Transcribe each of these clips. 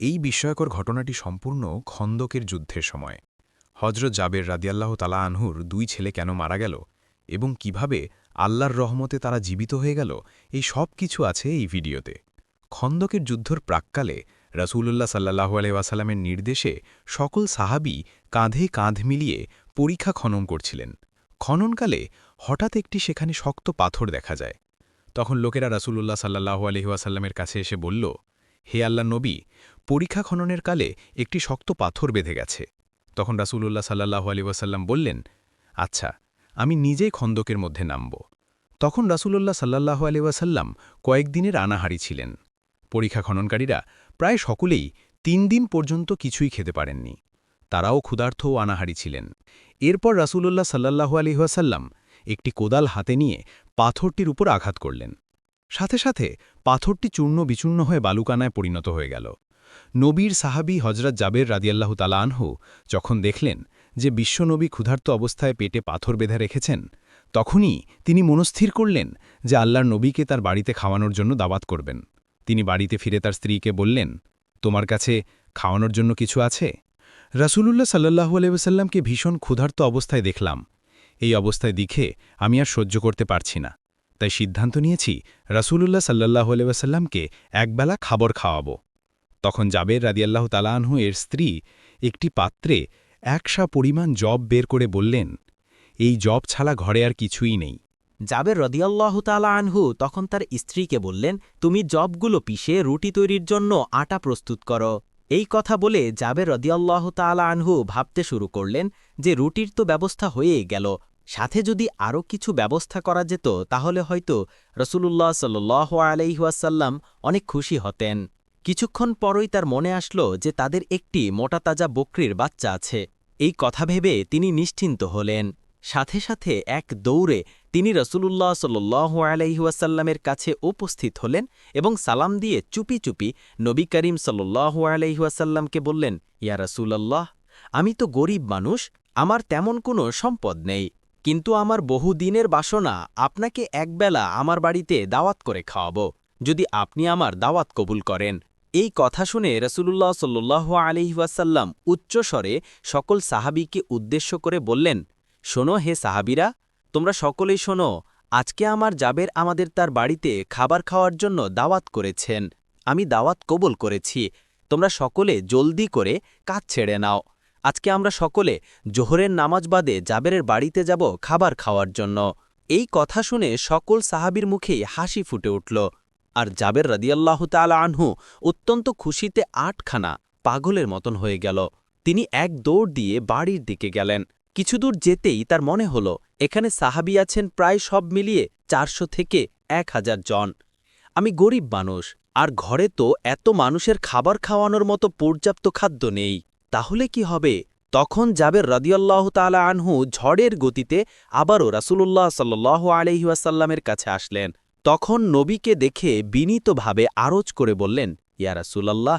এই বিস্ময়কর ঘটনাটি সম্পূর্ণ খন্দকের যুদ্ধের সময়। হজরত জাবের রাদিয়াল্লাহ তালা আনহুর দুই ছেলে কেন মারা গেল এবং কীভাবে আল্লাহর রহমতে তারা জীবিত হয়ে গেল, এই সব কিছু আছে এই ভিডিওতে। খন্দকের যুদ্ধর প্রাককালে রাসূলুল্লাহ সাল্লাহু আলহামের নির্দেশে সকল সাহাবি কাঁধে কাঁধ মিলিয়ে পরীক্ষা খনন করছিলেন। খননকালে হঠাৎ একটি সেখানে শক্ত পাথর দেখা যায়। তখন লোকেরা রাসূলুল্লাহ সাল্লাহু আলহিহাসাল্লামের কাছে এসে বলল হে আল্লাহ নবী, পরীক্ষা খননের কালে একটি শক্ত পাথর বেঁধে গেছে। তখন রাসূলুল্লাহ সাল্লাহ আলি ওয়াসাল্লাম বললেন আচ্ছা আমি নিজেই খন্দকের মধ্যে নামব। তখন রাসূলুল্লাহ সাল্লাহু আলি ওয়াসাল্লাম কয়েকদিনের আনাহারি ছিলেন। পরীক্ষা খননকারীরা প্রায় সকলেই তিন দিন পর্যন্ত কিছুই খেতে পারেননি। তারাও ক্ষুধার্থ ও আনাহারি ছিলেন। এরপর রাসূলুল্লাহ সাল্লাহু আলিহাসাল্লাম একটি কোদাল হাতে নিয়ে পাথরটির উপর আঘাত করলেন। সাথে সাথে পাথরটি চূর্ণ বিচূর্ণ হয়ে বালুকানায় পরিণত হয়ে গেল। নবীর সাহাবি হজরত জাবের রাদিয়াল্লাহু তালা আনহু যখন দেখলেন যে বিশ্বনবী ক্ষুধার্ত অবস্থায় পেটে পাথর বেঁধে রেখেছেন, তখনই তিনি মনস্থির করলেন যে আল্লাহর নবীকে তার বাড়িতে খাওয়ানোর জন্য দাবাত করবেন। তিনি বাড়িতে ফিরে তার স্ত্রীকে বললেন, তোমার কাছে খাওয়ানোর জন্য কিছু আছে? রাসূলুল্লাহ সাল্লাহু আলহামকে ভীষণ ক্ষুধার্ত অবস্থায় দেখলাম। এই অবস্থায় দিখে আমি আর সহ্য করতে পারছি না। তাই সিদ্ধান্ত নিয়েছি রাসূলুল্লাহ সাল্লাহু আলহামকে একবেলা খাবার খাওয়াবো। তখন জাবের রাদিয়াল্লাহ তালানহু এর স্ত্রী একটি পাত্রে একশা পরিমাণ জব বের করে বললেন, এই জব ছাড়া ঘরে আর কিছুই নেই। জাবের রদিয়াল্লাহ তালা আনহু তখন তার স্ত্রীকে বললেন, তুমি জবগুলো পিষে রুটি তৈরির জন্য আটা প্রস্তুত করো। এই কথা বলে জাবের রদিয়াল্লাহ তালা আনহু ভাবতে শুরু করলেন যে রুটির তো ব্যবস্থা হয়েই গেল সাথে যদি আরও কিছু ব্যবস্থা করা যেত, তাহলে হয়তো রসুলুল্লাহ সাল্লাহ আলাইহাসাল্লাম অনেক খুশি হতেন। কিছুক্ষণ পরই তার মনে আসলো যে তাদের একটি মোটা তাজা বকরির বাচ্চা আছে। এই কথা ভেবে তিনি নিশ্চিন্ত হলেন। সাথে সাথে এক দৌড়ে তিনি রসুলুল্লাহ সাল্লাহ আলাইহুয়াসাল্লামের কাছে উপস্থিত হলেন এবং সালাম দিয়ে চুপি চুপি নবী করিম সাল্লাহ আলাইহুয়াসাল্লামকে বললেন, ইয়া রসুলাল্লাহ, আমি তো গরিব মানুষ, আমার তেমন কোনো সম্পদ নেই। কিন্তু আমার বহুদিনের বাসনা আপনাকে একবেলা আমার বাড়িতে দাওয়াত করে খাওয়াব, যদি আপনি আমার দাওয়াত কবুল করেন। এই কথা শুনে রসুলুল্লাহ সাল্লাহ আলিহাসাল্লাম উচ্চস্বরে সকল সাহাবিকে উদ্দেশ্য করে বললেন, শোনো হে সাহাবিরা, তোমরা সকলেই শোনো, আজকে আমার জাবের আমাদের তার বাড়িতে খাবার খাওয়ার জন্য দাওয়াত করেছেন। আমি দাওয়াত কবুল করেছি। তোমরা সকলে জলদি করে কাজ ছেড়ে নাও। আজকে আমরা সকলে জোহরের নামাজ বাদে জাবেরের বাড়িতে যাব খাবার খাওয়ার জন্য। এই কথা শুনে সকল সাহাবির মুখেই হাসি ফুটে উঠল। আর জাবের রদিয়াল্লাহ তালা আনহু অত্যন্ত খুশিতে আটখানা পাগলের মতন হয়ে গেল। তিনি এক দৌড় দিয়ে বাড়ির দিকে গেলেন। কিছুদূর যেতেই তার মনে হল, এখানে সাহাবি আছেন প্রায় সব মিলিয়ে চারশো থেকে এক হাজার জন। আমি গরিব মানুষ, আর ঘরে তো এত মানুষের খাবার খাওয়ানোর মতো পর্যাপ্ত খাদ্য নেই। তাহলে কি হবে? তখন যাবের রদিয়াল্লাহ তালা আনহু ঝড়ের গতিতে আবারও রাসুলুল্লাহ সাল্লাহ আলহিউসাল্লামের কাছে আসলেন। তখন নবীকে দেখে বিনীতভাবে আরজ করে বললেন, ইয়া রাসুলাল্লাহ,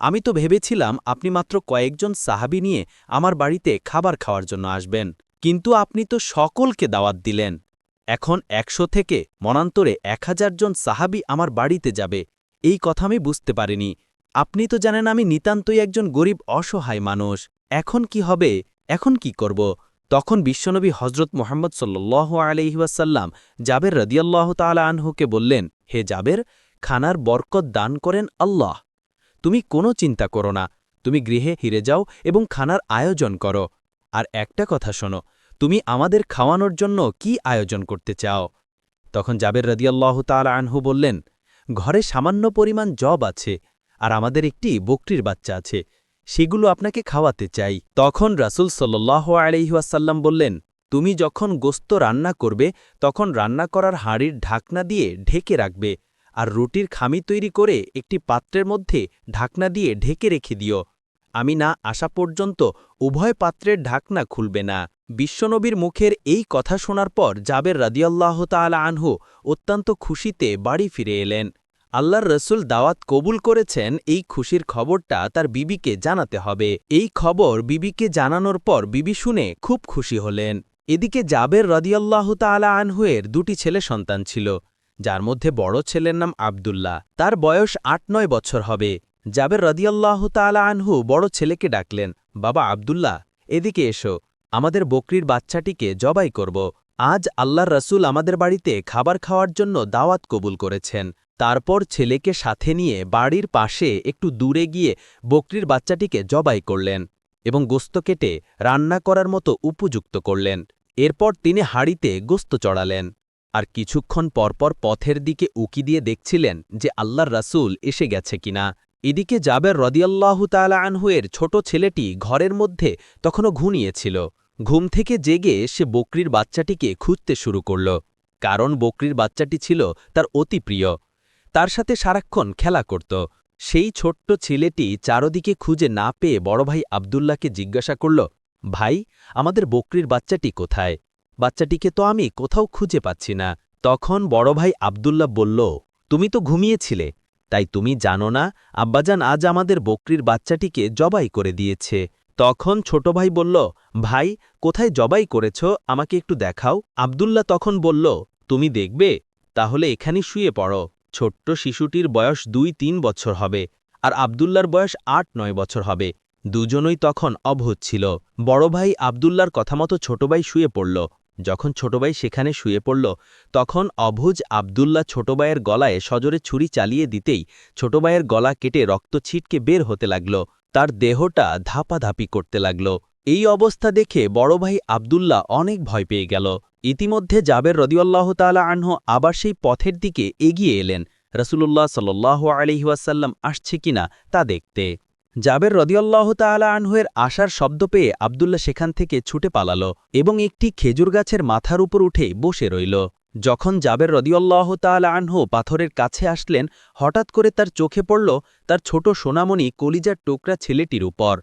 আমি তো ভেবেছিলাম আপনি মাত্র কয়েকজন সাহাবি নিয়ে আমার বাড়িতে খাবার খাওয়ার জন্য আসবেন, কিন্তু আপনি তো সকলকে দাওয়াত দিলেন। এখন একশো থেকে মনান্তরে এক হাজার জন সাহাবি আমার বাড়িতে যাবে। এই কথা আমি বুঝতে পারিনি। আপনি তো জানেন আমি নিতান্তই একজন গরিব অসহায় মানুষ। এখন কি হবে? এখন কি করব? তখন বিশ্বনবী হজরত মোহাম্মদ সাল্লাহ আলহিহাসাল্লাম জাবের রদিয়াল্লাহ তালা আনহুকে বললেন, হে জাবের, খানার বরকত দান করেন আল্লাহ। তুমি কোনো চিন্তা করো না। তুমি গৃহে হিরে যাও এবং খানার আয়োজন করো। আর একটা কথা শোনো, তুমি আমাদের খাওয়ানোর জন্য কি আয়োজন করতে চাও? তখন জাবের রদিয়াল্লাহ তাল আনহু বললেন, ঘরে সামান্য পরিমাণ জব আছে। আর আমাদের একটি বকরির বাচ্চা আছে, সেগুলো আপনাকে খাওয়াতে চাই। তখন রাসুল সাল্লাহ আলহিহাসাল্লাম বললেন, তুমি যখন গোস্ত রান্না করবে, তখন রান্না করার হাঁড়ির ঢাকনা দিয়ে ঢেকে রাখবে, আর রুটির খামি তৈরি করে একটি পাত্রের মধ্যে ঢাকনা দিয়ে ঢেকে রেখে দিও। আমি না আসা পর্যন্ত উভয় পাত্রের ঢাকনা খুলবে না। বিশ্বনবীর মুখের এই কথা শোনার পর জাবের রাদিয়াল্লাহ তালা আনহু অত্যন্ত খুশিতে বাড়ি ফিরে এলেন। আল্লাহর রসুল দাওয়াত কবুল করেছেন, এই খুশির খবরটা তার বিবিকে জানাতে হবে। এই খবর বিবিকে জানানোর পর বিবি শুনে খুব খুশি হলেন। এদিকে জাবের রদিয়াল্লাহ তালা আনহুয়ের দুটি ছেলে সন্তান ছিল, যার মধ্যে বড় ছেলের নাম আবদুল্লাহ। তার বয়স আট নয় বছর হবে। জাবের রদিয়াল্লাহ তালা আনহু বড় ছেলেকে ডাকলেন, বাবা আবদুল্লাহ, এদিকে এসো। আমাদের বকরির বাচ্চাটিকে জবাই করব। আজ আল্লাহর রসুল আমাদের বাড়িতে খাবার খাওয়ার জন্য দাওয়াত কবুল করেছেন। তারপর ছেলেকে সাথে নিয়ে বাড়ির পাশে একটু দূরে গিয়ে বকরির বাচ্চাটিকে জবাই করলেন এবং গোস্ত কেটে রান্না করার মতো উপযুক্ত করলেন। এরপর তিনি হাড়িতে গোস্ত চড়ালেন। আর কিছুক্ষণ পরপর পথের দিকে উকি দিয়ে দেখছিলেন যে আল্লাহর রাসূল এসে গেছে কিনা। এদিকে জাবের রদিয়াল্লাহু তালা আনহুয়ের ছোট ছেলেটি ঘরের মধ্যে তখনও ঘুমিয়েছিল। ঘুম থেকে জেগে সে বকরির বাচ্চাটিকে খুঁজতে শুরু করল। কারণ বকরির বাচ্চাটি ছিল তার অতি প্রিয়। তার সাথে সারাক্ষণ খেলা করত। সেই ছোট্ট ছেলেটি চারদিকে খুঁজে না পেয়ে বড় ভাই আবদুল্লাহকে জিজ্ঞাসা করল, ভাই, আমাদের বকরির বাচ্চাটি কোথায়? বাচ্চাটিকে তো আমি কোথাও খুঁজে পাচ্ছি না। তখন বড় ভাই আবদুল্লাহ বলল, তুমি তো ঘুমিয়েছিলে। তাই তুমি জানো না, আব্বাজান আজ আমাদের বকরির বাচ্চাটিকে জবাই করে দিয়েছে। তখন ছোট ভাই বলল, ভাই, কোথায় জবাই করেছ? আমাকে একটু দেখাও। আবদুল্লাহ তখন বলল, তুমি দেখবে, তাহলে এখানে শুয়ে পড়ো। ছোট্ট শিশুটির বয়স দুই তিন বছর হবে, আর আবদুল্লার বয়স আট নয় বছর হবে। দুজনই তখন অভূত ছিল। বড় ভাই আবদুল্লার কথামতো ছোট ভাই শুয়ে পড়ল। যখন ছোট ভাই সেখানে শুয়ে পড়ল, তখন অভুজ আবদুল্লাহ ছোট ভাইয়ের গলায় সজরে ছুরি চালিয়ে দিতেই ছোট ভাইয়ের গলা কেটে রক্ত ছিটকে বের হতে লাগল। তার দেহটা ধাপাধাপি করতে লাগল। এই অবস্থা দেখে বড় ভাই আবদুল্লাহ অনেক ভয় পেয়ে গেল। ইতিমধ্যে জাবের রদিউল্লাহ তালা আনহ আবার সেই পথের দিকে এগিয়ে এলেন। রসুল্লাহ সাল্লাহ আলহিহাসাল্লাম আসছে কিনা তা দেখতে। জাবের রদিয়াল্লাহ তালা আনহুয়ের আশার শব্দ পেয়ে আবদুল্লাহ সেখান থেকে ছুটে পালালো এবং একটি খেজুর গাছের মাথার উপর উঠে বসে রইল। যখন জাবের রদিয়াল্লাহ তালা আনহু পাথরের কাছে আসলেন, হঠাৎ করে তার চোখে পড়ল তার ছোট সোনামণি কলিজার টোকরা ছেলেটির উপর।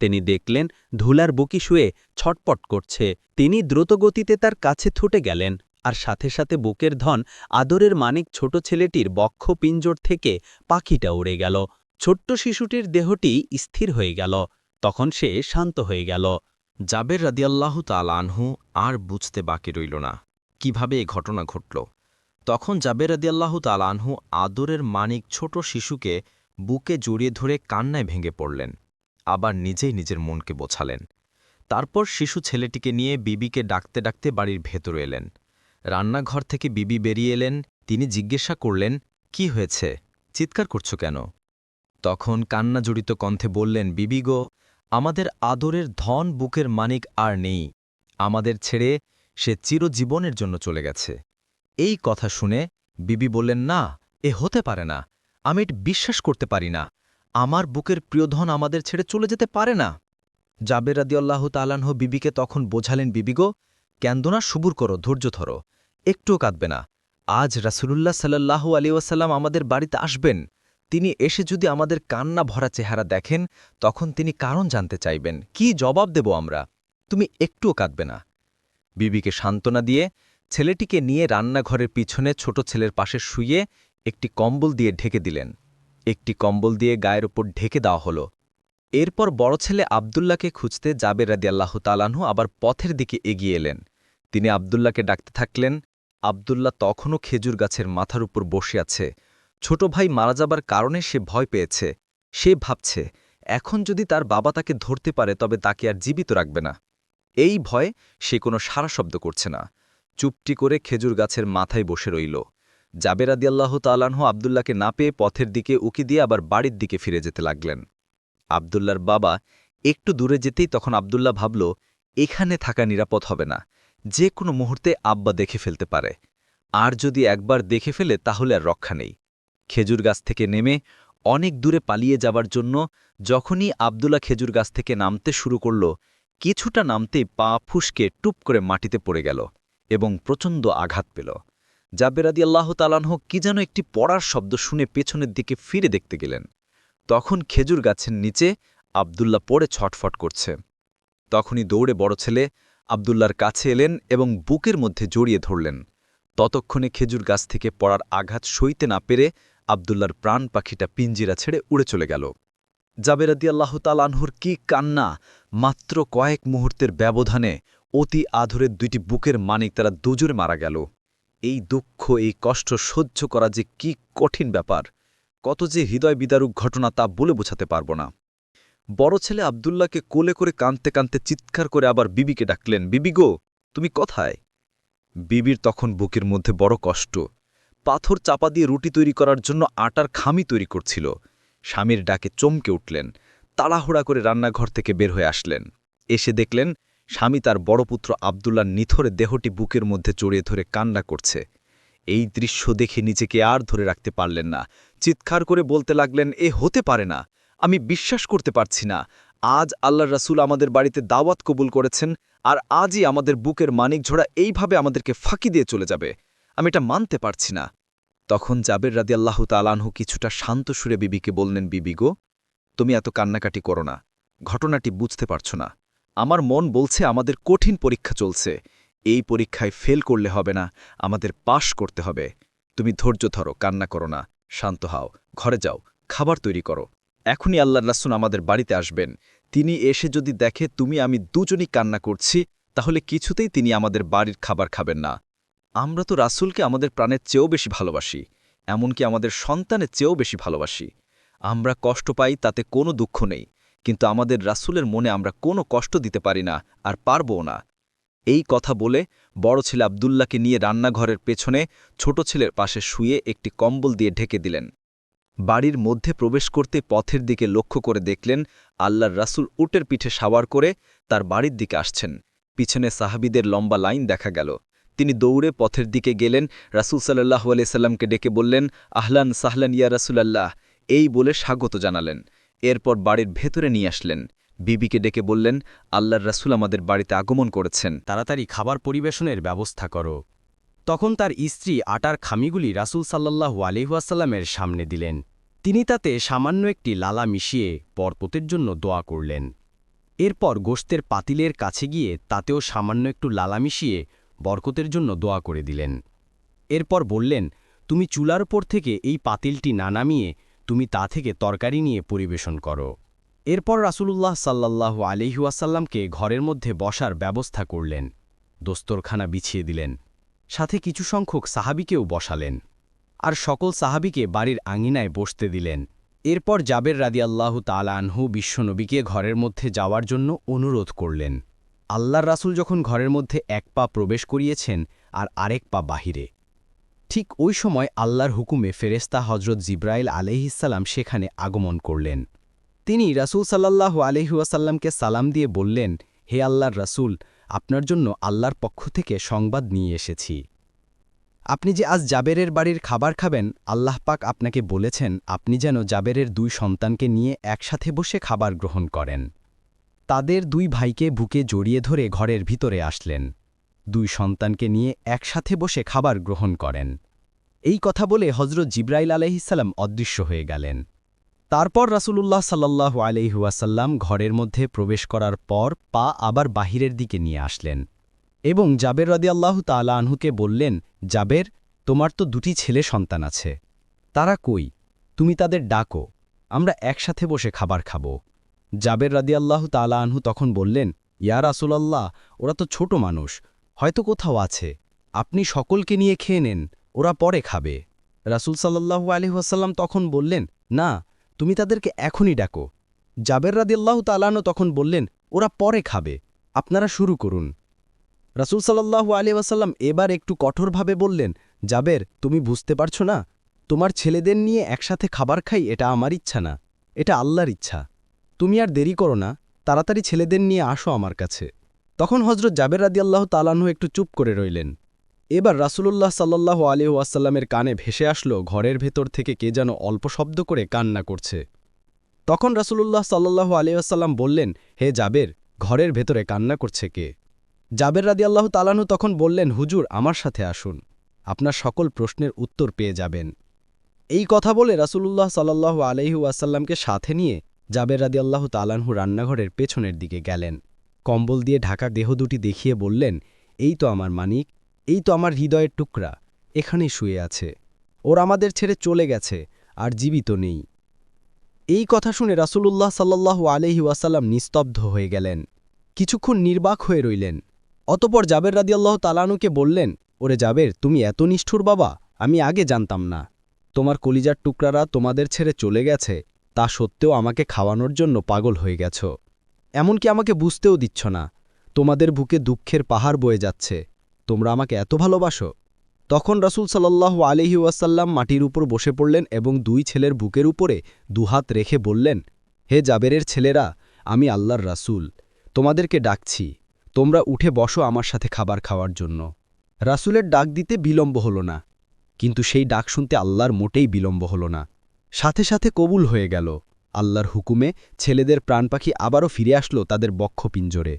তিনি দেখলেন, ধুলার বুকি শুয়ে ছটপট করছে। তিনি দ্রুতগতিতে তার কাছে ছুটে গেলেন, আর সাথে সাথে বুকের ধন আদরের মানিক ছোট ছেলেটির বক্ষ পিঞ্জর থেকে পাখিটা উড়ে গেল। ছোট্ট শিশুটির দেহটি স্থির হয়ে গেল। তখন সে শান্ত হয়ে গেল। জাবের রাদিয়াল্লাহ আনহু আর বুঝতে বাকি রইল না। কীভাবে এ ঘটনা ঘটল। তখন জাবের রাদিয়াল্লাহ আনহু আদরের মানিক ছোট শিশুকে বুকে জড়িয়ে ধরে কান্নায় ভেঙে পড়লেন, আবার নিজেই নিজের মনকে বোঝালেন। তারপর শিশু ছেলেটিকে নিয়ে বিবিকে ডাকতে ডাকতে বাড়ির ভেতরে এলেন। রান্নাঘর থেকে বিবি বেরিয়ে এলেন, তিনি জিজ্ঞাসা করলেন, কি হয়েছে? চিৎকার করছ কেন? তখন কান্না জড়িত কণ্ঠে বললেন, বিবি গো, আমাদের আদরের ধন বুকের মানিক আর নেই। আমাদের ছেড়ে সে চিরজীবনের জন্য চলে গেছে। এই কথা শুনে বিবি বললেন, না, এ হতে পারে না। আমি এটি বিশ্বাস করতে পারি না। আমার বুকের প্রিয়ধন আমাদের ছেড়ে চলে যেতে পারে না। জাবের রাদিয়াল্লাহ তালানহ বিবিকে তখন বোঝালেন বিবিগো ক্যান্দনা সুবুর করো, ধৈর্য ধরো। একটুও কাঁদবে না। আজ রাসুলুল্লাহ সাল্লাহু ওয়াসাল্লাম আমাদের বাড়িতে আসবেন। তিনি এসে যদি আমাদের কান্না ভরা চেহারা দেখেন, তখন তিনি কারণ জানতে চাইবেন। কি জবাব দেব আমরা? তুমি একটুও কাঁদবে না। বিবিকে সান্ত্বনা দিয়ে, ছেলেটিকে নিয়ে রান্নাঘরের পিছনে ছোট ছেলের পাশে শুইয়ে একটি কম্বল দিয়ে ঢেকে দিলেন। একটি কম্বল দিয়ে গায়ের ওপর ঢেকে দেওয়া হলো। এরপর বড় ছেলে আবদুল্লাকে খুঁজতে জাবের রাদিয়াল্লাহ তালানহু আবার পথের দিকে এগিয়ে এলেন। তিনি আবদুল্লাকে ডাকতে থাকলেন। আবদুল্লাহ তখনও খেজুর গাছের মাথার উপর বসে আছে। ছোট ভাই মারা যাবার কারণে সে ভয় পেয়েছে। সে ভাবছে, এখন যদি তার বাবা তাকে ধরতে পারে, তবে তাকে আর জীবিত রাখবে না। এই ভয়ে সে কোনো সারা শব্দ করছে না। চুপটি করে খেজুর গাছের মাথায় বসে রইল। জাবের আদিয়াল্লাহ তালানহ আবদুল্লাকে না পেয়ে পথের দিকে উকি দিয়ে আবার বাড়ির দিকে ফিরে যেতে লাগলেন। আবদুল্লার বাবা একটু দূরে যেতেই তখন আবদুল্লাহ ভাবল, এখানে থাকা নিরাপদ হবে না। যে কোনো মুহূর্তে আব্বা দেখে ফেলতে পারে। আর যদি একবার দেখে ফেলে তাহলে আর রক্ষা নেই। খেজুর গাছ থেকে নেমে অনেক দূরে পালিয়ে যাবার জন্য যখনই আবদুল্লা খেজুর গাছ থেকে নামতে শুরু করল কিছুটা নামতেই পা ফুসকে টুপ করে মাটিতে পড়ে গেল এবং প্রচণ্ড আঘাত পেল। জাবেরাদি আল্লাহ তালানহ কি যেন একটি পড়ার শব্দ শুনে পেছনের দিকে ফিরে দেখতে গেলেন। তখন খেজুর গাছের নিচে আবদুল্লা পড়ে ছটফট করছে। তখনই দৌড়ে বড় ছেলে আবদুল্লার কাছে এলেন এবং বুকের মধ্যে জড়িয়ে ধরলেন। ততক্ষণে খেজুর গাছ থেকে পড়ার আঘাত সইতে না পেরে আবদুল্লার প্রাণ পাখিটা পিঞ্জিরা ছেড়ে উড়ে চলে গেল। জাবেরাদি আল্লাহ তালানহুর কি কান্না মাত্র কয়েক মুহূর্তের ব্যবধানে অতি আধরের দুইটি বুকের মানিক তারা দুজনে মারা গেল। এই দুঃখ, এই কষ্ট সহ্য করা যে কি কঠিন ব্যাপার, কত যে হৃদয় বিদারুক ঘটনা তা বলে বোঝাতে পারব না। বড় ছেলে আবদুল্লাহকে কোলে করে কাঁদতে কাঁদতে চিৎকার করে আবার বিবিকে ডাকলেন, বিবি গো, তুমি কোথায়? বিবির তখন বুকের মধ্যে বড় কষ্ট। পাথর চাপা দিয়ে রুটি তৈরি করার জন্য আটার খামি তৈরি করছিল। স্বামীর ডাকে চমকে উঠলেন, তাড়াহুড়া করে রান্নাঘর থেকে বের হয়ে আসলেন। এসে দেখলেন স্বামী তার বড় পুত্র আবদুল্লার নিথরে দেহটি বুকের মধ্যে জড়িয়ে ধরে কান্না করছে। এই দৃশ্য দেখে নিজেকে আর ধরে রাখতে পারলেন না। চিৎকার করে বলতে লাগলেন, এ হতে পারে না। আমি বিশ্বাস করতে পারছি না। আজ আল্লাহ রাসূল আমাদের বাড়িতে দাওয়াত কবুল করেছেন আর আজই আমাদের বুকের মানিক ঝোড়া এইভাবে আমাদেরকে ফাঁকি দিয়ে চলে যাবে। আমি এটা মানতে পারছি না। তখন জাবের রাদি আল্লাহ তালানহু কিছুটা শান্ত সুরে বিবিকে বললেন, বিবি গো, তুমি এত কান্নাকাটি করো না। ঘটনাটি বুঝতে পারছ না। আমার মন বলছে আমাদের কঠিন পরীক্ষা চলছে। এই পরীক্ষায় ফেল করলে হবে না, আমাদের পাশ করতে হবে। তুমি ধৈর্য ধরো, কান্না করো না। শান্ত হাও, ঘরে যাও, খাবার তৈরি করো। এখনই আল্লাহ রাসুন আমাদের বাড়িতে আসবেন। তিনি এসে যদি দেখে, তুমি আমি দুজনই কান্না করছি, তাহলে কিছুতেই তিনি আমাদের বাড়ির খাবার খাবেন না। আমরা তো রাসূলকে আমাদের প্রাণের চেয়েও বেশি ভালোবাসি, এমনকি আমাদের সন্তানের চেয়েও বেশি ভালোবাসি। আমরা কষ্ট পাই, তাতে কোনো দুঃখ নেই, কিন্তু আমাদের রাসূলের মনে আমরা কোনো কষ্ট দিতে পারি না আর পারবও না। এই কথা বলে বড় ছেলে আবদুল্লাকে নিয়ে রান্নাঘরের পেছনে ছোট ছেলের পাশে শুয়ে একটি কম্বল দিয়ে ঢেকে দিলেন। বাড়ির মধ্যে প্রবেশ করতে পথের দিকে লক্ষ্য করে দেখলেন আল্লাহর রাসূল উটের পিঠে সাওয়ার করে তার বাড়ির দিকে আসছেন। পিছনে সাহাবিদের লম্বা লাইন দেখা গেল। তিনি দৌড়ে পথের দিকে গেলেন, রাসূল সাল্লাহ সাল্লামকে ডেকে বললেন, আহলান সাহলান ইয়া রাসূলাল্লাহ। এই বলে স্বাগত জানালেন। এরপর বাড়ির ভেতরে নিয়ে আসলেন। বিবিকে ডেকে বললেন, আল্লাহর রাসূল আমাদের বাড়িতে আগমন করেছেন। তাড়াতাড়ি খাবার পরিবেশনের ব্যবস্থা করো। তখন তার স্ত্রী আটার খামিগুলি রাসূল সাল্লাল্লাহু আলিহাসাল্লামের সামনে দিলেন। তিনি তাতে সামান্য একটি লালা মিশিয়ে পরপতের জন্য দোয়া করলেন। এরপর গোস্তের পাতিলের কাছে গিয়ে তাতেও সামান্য একটু লালা মিশিয়ে বরকতের জন্য দোয়া করে দিলেন। এরপর বললেন, তুমি চুলার উপর থেকে এই পাতিলটি না নামিয়ে তুমি তা থেকে তরকারি নিয়ে পরিবেশন করো। এরপর রাসূলুল্লাহ সাল্লাল্লাহু আলিহাসাল্লামকে ঘরের মধ্যে বসার ব্যবস্থা করলেন। দোস্তরখানা বিছিয়ে দিলেন। সাথে কিছু সংখ্যক সাহাবিকেও বসালেন। আর সকল সাহাবিকে বাড়ির আঙিনায় বসতে দিলেন। এরপর জাবের রাদিয়াল্লাহু তালা আনহু বিশ্বনবীকে ঘরের মধ্যে যাওয়ার জন্য অনুরোধ করলেন। আল্লাহর রাসূল যখন ঘরের মধ্যে এক পা প্রবেশ করিয়েছেন আর আরেক পা বাহিরে। ঠিক ওই সময় আল্লাহর হুকুমে ফেরেস্তা হজরত জিব্রাইল আলহিসাল্লাম সেখানে আগমন করলেন। তিনি রাসূল সাল্লাল্লাহু আলহিউসাল্লামকে সালাম দিয়ে বললেন, হে আল্লাহর রাসূল, আপনার জন্য আল্লাহর পক্ষ থেকে সংবাদ নিয়ে এসেছি। আপনি যে আজ জাবেরের বাড়ির খাবার খাবেন, আল্লাহ পাক আপনাকে বলেছেন, আপনি যেন জাবেরের দুই সন্তানকে নিয়ে একসাথে বসে খাবার গ্রহণ করেন। তাদের দুই ভাইকে বুকে জড়িয়ে ধরে ঘরের ভিতরে আসলেন। দুই সন্তানকে নিয়ে একসাথে বসে খাবার গ্রহণ করেন। এই কথা বলে হজরত জিব্রাইল আলহিসাল্লাম অদৃশ্য হয়ে গেলেন। তারপর রাসূলুল্লাহ সাল্লাল্লাহু আলহিউসাল্লাম ঘরের মধ্যে প্রবেশ করার পর পা আবার বাহিরের দিকে নিয়ে আসলেন এবং জাবের রদিয়াল্লাহু তালা আনহুকে বললেন, জাবের, তোমার তো দুটি ছেলে সন্তান আছে। তারা কই? তুমি তাদের ডাকো। আমরা একসাথে বসে খাবার খাব। জাবের রাদিয়াল্লাহু তালা আনহু তখন বললেন, ইয়া রাসূলাল্লাহ, ওরা তো ছোট মানুষ, হয়তো কোথাও আছে। আপনি সকলকে নিয়ে খেয়ে নেন, ওরা পরে খাবে। রাসূল সাল্লাল্লাহু আলহিহাসাল্লাম তখন বললেন, না, তুমি তাদেরকে এখনই ডাকো। জাবের রাদিয়াল্লাহু তালানো তখন বললেন, ওরা পরে খাবে, আপনারা শুরু করুন। রাসূল সাল্লাল্লাহু আলাইহি ওয়াসাল্লাম এবার একটু কঠোরভাবে বললেন, জাবের, তুমি বুঝতে পারছ না? তোমার ছেলেদের নিয়ে একসাথে খাবার খাই, এটা আমার ইচ্ছা না, এটা আল্লাহর ইচ্ছা। তুমি আর দেরি করো না, তাড়াতাড়ি ছেলেদের নিয়ে আসো আমার কাছে। তখন হজরত জাবের রাদি রাদিয়াল্লাহ তালানহু একটু চুপ করে রইলেন। এবার রাসূলুল্লাহ সাল্লাল্লাহু আলাইহি ওয়াসাল্লামের কানে ভেসে আসলো ঘরের ভেতর থেকে কে যেন অল্প শব্দ করে কান্না করছে। তখন রাসূলুল্লাহ সাল্লাল্লাহু আলাইহি ওয়াসাল্লাম বললেন, হে জাবের, ঘরের ভেতরে কান্না করছে কে? জাবের রাদিয়াল্লাহু তালানহু তখন বললেন, হুজুর, আমার সাথে আসুন। আপনার সকল প্রশ্নের উত্তর পেয়ে যাবেন। এই কথা বলে রাসূলুল্লাহ সাল্লাল্লাহু আলাইহি ওয়াসাল্লামকে সাথে নিয়ে জাবের রাদিয়াল্লাহু তালানহু রান্নাঘরের পেছনের দিকে গেলেন। কম্বল দিয়ে ঢাকা দেহ দুটি দেখিয়ে বললেন, এই তো আমার মানিক, এই তো আমার হৃদয়ের টুকরা, এখানেই শুয়ে আছে। ওর আমাদের ছেড়ে চলে গেছে, আর জীবিত নেই। এই কথা শুনে রাসূলুল্লাহ সাল্লাল্লাহু আলাইহি ওয়াসাল্লাম নিস্তব্ধ হয়ে গেলেন। কিছুক্ষণ নির্বাক হয়ে রইলেন। অতপর জাবের রাদিয়াল্লাহ তালানুকে বললেন, ওরে জাবের, তুমি এত নিষ্ঠুর বাবা, আমি আগে জানতাম না। তোমার কলিজার টুকরারা তোমাদের ছেড়ে চলে গেছে তা সত্ত্বেও আমাকে খাওয়ানোর জন্য পাগল হয়ে গেছ। এমনকি আমাকে বুঝতেও দিচ্ছ না, তোমাদের বুকে দুঃখের পাহাড় বয়ে যাচ্ছে, তোমরা আমাকে এত ভালোবাসো। তখন রাসূল সাল্লাহ আলহি ওয়াসাল্লাম মাটির উপর বসে পড়লেন এবং দুই ছেলের বুকের উপরে দুহাত রেখে বললেন, হে জাবেরের ছেলেরা, আমি আল্লাহর রাসূল, তোমাদেরকে ডাকছি, তোমরা উঠে বসো আমার সাথে খাবার খাওয়ার জন্য। রাসূলের ডাক দিতে বিলম্ব হল না, কিন্তু সেই ডাক শুনতে আল্লাহর মোটেই বিলম্ব হল না। সাথে সাথে কবুল হয়ে গেল। আল্লাহর হুকুমে ছেলেদের প্রাণপাখি আবারও ফিরে আসলো তাদের বক্ষ পিঞ্জরে।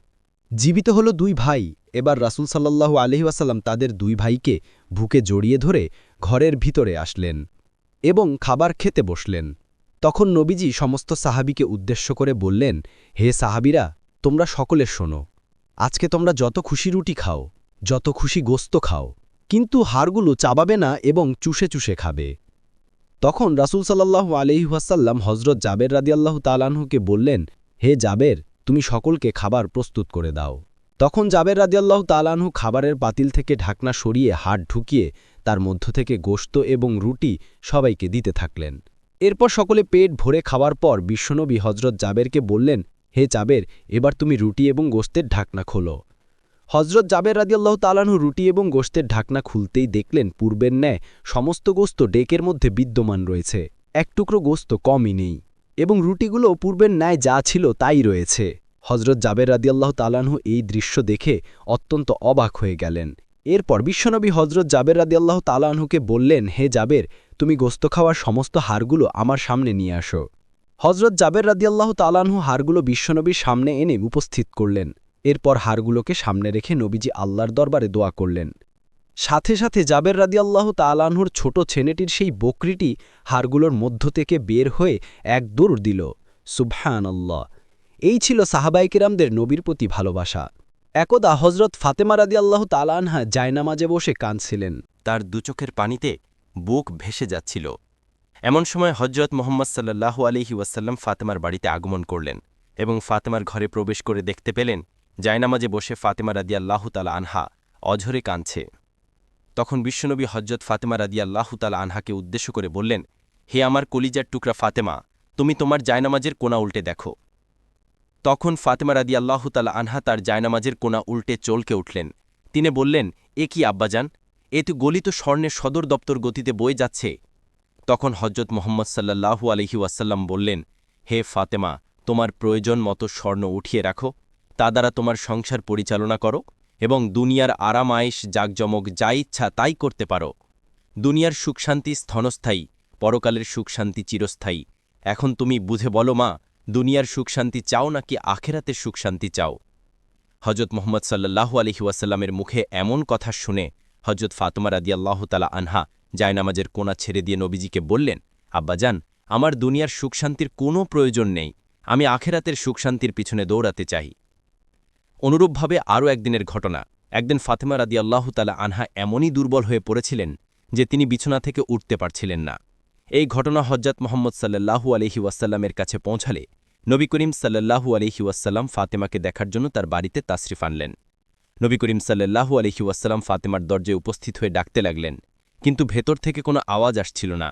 জীবিত হলো দুই ভাই, এবার রাসূল সাল্লাল্লাহু আলহি ওয়াসাল্লাম তাদের দুই ভাইকে বুকে জড়িয়ে ধরে ঘরের ভিতরে আসলেন এবং খাবার খেতে বসলেন। তখন নবীজি সমস্ত সাহাবিকে উদ্দেশ্য করে বললেন, হে সাহাবিরা, তোমরা সকলে শোনো। আজকে তোমরা যত খুশি রুটি খাও, যত খুশি গোস্ত খাও, কিন্তু হাড়গুলো চাবাবে না এবং চুষে চুষে খাবে। তখন রাসূল সাল্লাল্লাহু আলহিহাসাল্লাম হজরত জাবের রাদিয়াল্লাহ তালানহুকে বললেন, হে জাবের, তুমি সকলকে খাবার প্রস্তুত করে দাও। তখন জাবের রাদিয়াল্লাহ তালানহু খাবারের পাতিল থেকে ঢাকনা সরিয়ে হাট ঢুকিয়ে তার মধ্য থেকে গোশত এবং রুটি সবাইকে দিতে থাকলেন। এরপর সকলে পেট ভরে খাওয়ার পর বিশ্বনবী হজরত জাবেরকে বললেন, হে জাবের, এবার তুমি রুটি এবং গোস্তের ঢাকনা খোলো। হজরত জাবের রাদিয়াল্লাহ তালানহু রুটি এবং গোস্তের ঢাকনা খুলতেই দেখলেন পূর্বের ন্যায় সমস্ত গোস্ত ডেকের মধ্যে বিদ্যমান রয়েছে। এক টুকরো গোস্ত কমই নেই এবং রুটিগুলো পূর্বের ন্যায় যা ছিল তাই রয়েছে। হজরত জাবের রাদিয়াল্লাহ তালানহু এই দৃশ্য দেখে অত্যন্ত অবাক হয়ে গেলেন। এরপর বিশ্বনবী হজরত জাবের রাদিয়াল্লাহ তালানহুকে বললেন, হে জাবের, তুমি গোস্ত খাওয়ার সমস্ত হারগুলো আমার সামনে নিয়ে আসো। হজরত জাবের রাদিয়াল্লাহ তালানহু হারগুলো বিশ্বনবীর সামনে এনে উপস্থিত করলেন। এরপর হারগুলোকে সামনে রেখে নবীজি আল্লাহর দরবারে দোয়া করলেন। সাথে সাথে জাবের রাদিয়াল্লাহ তালানহুর ছোট ছেলেটির সেই বকরিটি হারগুলোর মধ্য থেকে বের হয়ে এক দৌড় দিল। সুবহান আল্লাহ এই ছিল সাহাবাইকেরামদের নবীর প্রতি ভালোবাসা। একদা হজরত ফাতেমা রাদিয়াল্লাহ তালানহা জায়নামাজে বসে কাঁদছিলেন। তার দুচোখের পানিতে বুক ভেসে যাচ্ছিল। এমন সময় হজরত মোহাম্মদ সাল্লাহু আলহি ওয়াসাল্লাম ফাতেমার বাড়িতে আগমন করলেন এবং ফাতেমার ঘরে প্রবেশ করে দেখতে পেলেন জায়নামাজে বসে ফাতেমা রাদিয়াল্লাহ তালা আনহা অঝরে কাঁদছে। তখন বিশ্বনবী হজরত ফাতেমা রাদিয়াল্লাহ তালা আনহাকে উদ্দেশ্য করে বললেন, হে আমার কলিজার টুকরা ফাতেমা, তুমি তোমার জায়নামাজের কোনা উল্টে দেখো। তখন ফাতেমা রাদিয়াল্লাহ তালা আনহা তার জায়নামাজের কোনা উল্টে চলকে উঠলেন। তিনি বললেন, এ কি আব্বাজান, এ তো গলিত স্বর্ণের সদর দপ্তর গতিতে বয়ে যাচ্ছে। তখন হজরত মোহাম্মদ সাল্লাহু আলহি ওয়াসাল্লাম বললেন, হে ফাতেমা, তোমার প্রয়োজন মতো স্বর্ণ উঠিয়ে রাখো। তা দ্বারা তোমার সংসার পরিচালনা করো এবং দুনিয়ার আরাম, আয়েশ, জাকজমক যা ইচ্ছা তাই করতে পারো। দুনিয়ার সুখশান্তি স্থনস্থায়ী, পরকালের সুখশান্তি চিরস্থায়ী। এখন তুমি বুঝে বলো মা, দুনিয়ার সুখশান্তি চাও নাকি আখেরাতের সুখশান্তি চাও? হজরত মোহাম্মদ সাল্লাহু আলহি ওয়াসাল্লামের মুখে এমন কথা শুনে হজরত ফাতুমা রাদিয়াল্লাহ তালা আনহা জায়নামাজের কোনা ছেড়ে দিয়ে নবীজিকে বললেন আব্বাজান আমার দুনিয়ার সুখশান্তির কোনো প্রয়োজন নেই। আমি আখেরাতের সুখশান্তির পিছনে দৌড়াতে চাই। অনুরূপভাবে আরও একদিনের ঘটনা। একদিন ফাতেমা রাদিয়াল্লাহ তালা আনহা এমনই দুর্বল হয়ে পড়েছিলেন যে তিনি বিছানা থেকে উঠতে পারছিলেন না। এই ঘটনা হজ্জাত মোহাম্মদ সাল্লাহু আলহি ওয়াসাল্লামের কাছে পৌঁছালে নবী করিম সাল্লাহু আলহি ওয়াসাল্লাম ফাতেমাকে দেখার জন্য তার বাড়িতে তাসরিফ আনলেন। নবী করিম সাল্লাহু আলহি ওয়াসাল্লাম ফাতেমার দরজায় উপস্থিত হয়ে ডাকতে লাগলেন, কিন্তু ভেতর থেকে কোনো আওয়াজ আসছিল না।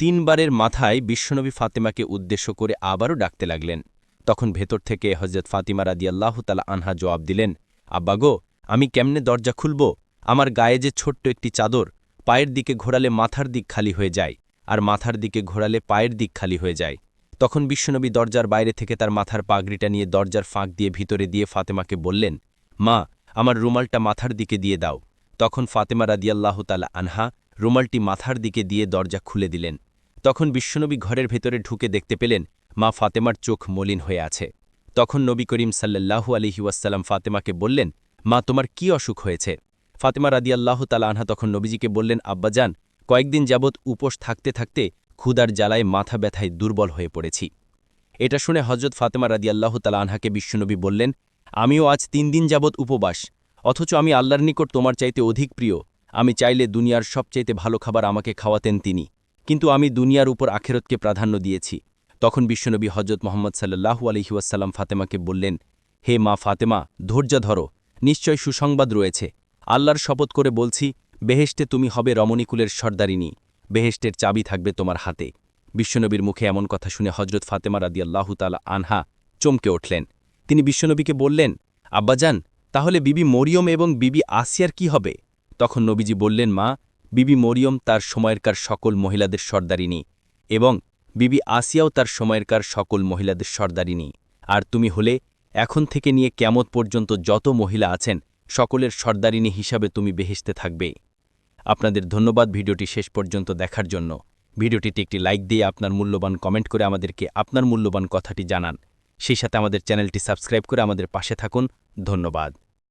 তিনবারের মাথায় বিশ্বনবী ফাতেমাকে উদ্দেশ্য করে আবারও ডাকতে লাগলেন। তখন ভেতর থেকে হজরত ফাতিমা রাদিয়াল্লাহ তালা আনহা জবাব দিলেন, আব্বা গো, আমি কেমনে দরজা খুলব? আমার গায়ে যে ছোট্ট একটি চাদর, পায়ের দিকে ঘোরালে মাথার দিক খালি হয়ে যায় আর মাথার দিকে ঘোরালে পায়ের দিক খালি হয়ে যায়। তখন বিশ্বনবী দরজার বাইরে থেকে তার মাথার পাগড়িটা নিয়ে দরজার ফাঁক দিয়ে ভিতরে দিয়ে ফাতেমাকে বললেন, মা, আমার রুমালটা মাথার দিকে দিয়ে দাও। তখন ফাতেমা রাদিয়াল্লাহ তালা আনহা রুমালটি মাথার দিকে দিয়ে দরজা খুলে দিলেন। তখন বিশ্বনবী ঘরের ভেতরে ঢুকে দেখতে পেলেন মা ফাতেমার চোখ মলিন হয়ে আছে। তখন নবী করিম সাল্লাল্লাহু আলহি ওয়াসাল্লাম ফাতেমাকে বললেন, মা, তোমার কি অসুখ হয়েছে? ফাতেমা রাদিয়াল্লাহ তালা আনহা তখন নবীজিকে বললেন আব্বাজান কয়েকদিন যাবৎ উপোস থাকতে থাকতে ক্ষুদার জ্বালায় মাথা ব্যথায় দুর্বল হয়ে পড়েছি। এটা শুনে হজরত ফাতেমা রাদিয়াল্লাহ তালা আনহাকে বিশ্বনবী বললেন, আমিও আজ তিন দিন যাবৎ উপবাস, অথচ আমি আল্লাহর নিকট তোমার চাইতে অধিক প্রিয়। আমি চাইলে দুনিয়ার সবচাইতে ভালো খাবার আমাকে খাওয়াতেন তিনি, কিন্তু আমি দুনিয়ার উপর আখেরতকে প্রাধান্য দিয়েছি। তখন বিশ্বনবী হজরত মোহাম্মদ সাল্লাহু আলহিউসাল্লাম ফাতেমাকে বললেন, হে মা ফাতেমা, ধৈর্য ধরো, নিশ্চয় সুসংবাদ রয়েছে। আল্লাহর শপথ করে বলছি, বেহেশতে তুমি হবে রমণীকুলের সর্দারিনী বেহেস্টের চাবি থাকবে তোমার হাতে। বিশ্বনবীর মুখে এমন কথা শুনে হজরত ফাতেমা রাদিয়াল্লাহু তালা আনহা চমকে উঠলেন। তিনি বিশ্বনবীকে বললেন, আব্বাজান, তাহলে বিবি মরিয়ম এবং বিবি আসিয়ার কি হবে? তখন নবীজি বললেন, মা, বিবি মরিয়ম তার সময়েরকার সকল মহিলাদের সর্দারিনী এবং বিবি আসিয়াও তার সময়েরকার সকল মহিলাদের সর্দারিনী আর তুমি হলে, এখন থেকে নিয়ে ক্যামত পর্যন্ত যত মহিলা আছেন, সকলের সর্দারিনী হিসাবে তুমি বেহেশতে থাকবে। আপনাদের ধন্যবাদ ভিডিওটি শেষ পর্যন্ত দেখার জন্য। ভিডিওটিতে একটি লাইক দিয়ে আপনার মূল্যবান কমেন্ট করে আমাদেরকে আপনার মূল্যবান কথাটি জানান। সেই সাথে আমাদের চ্যানেলটি সাবস্ক্রাইব করে আমাদের পাশে থাকুন। ধন্যবাদ।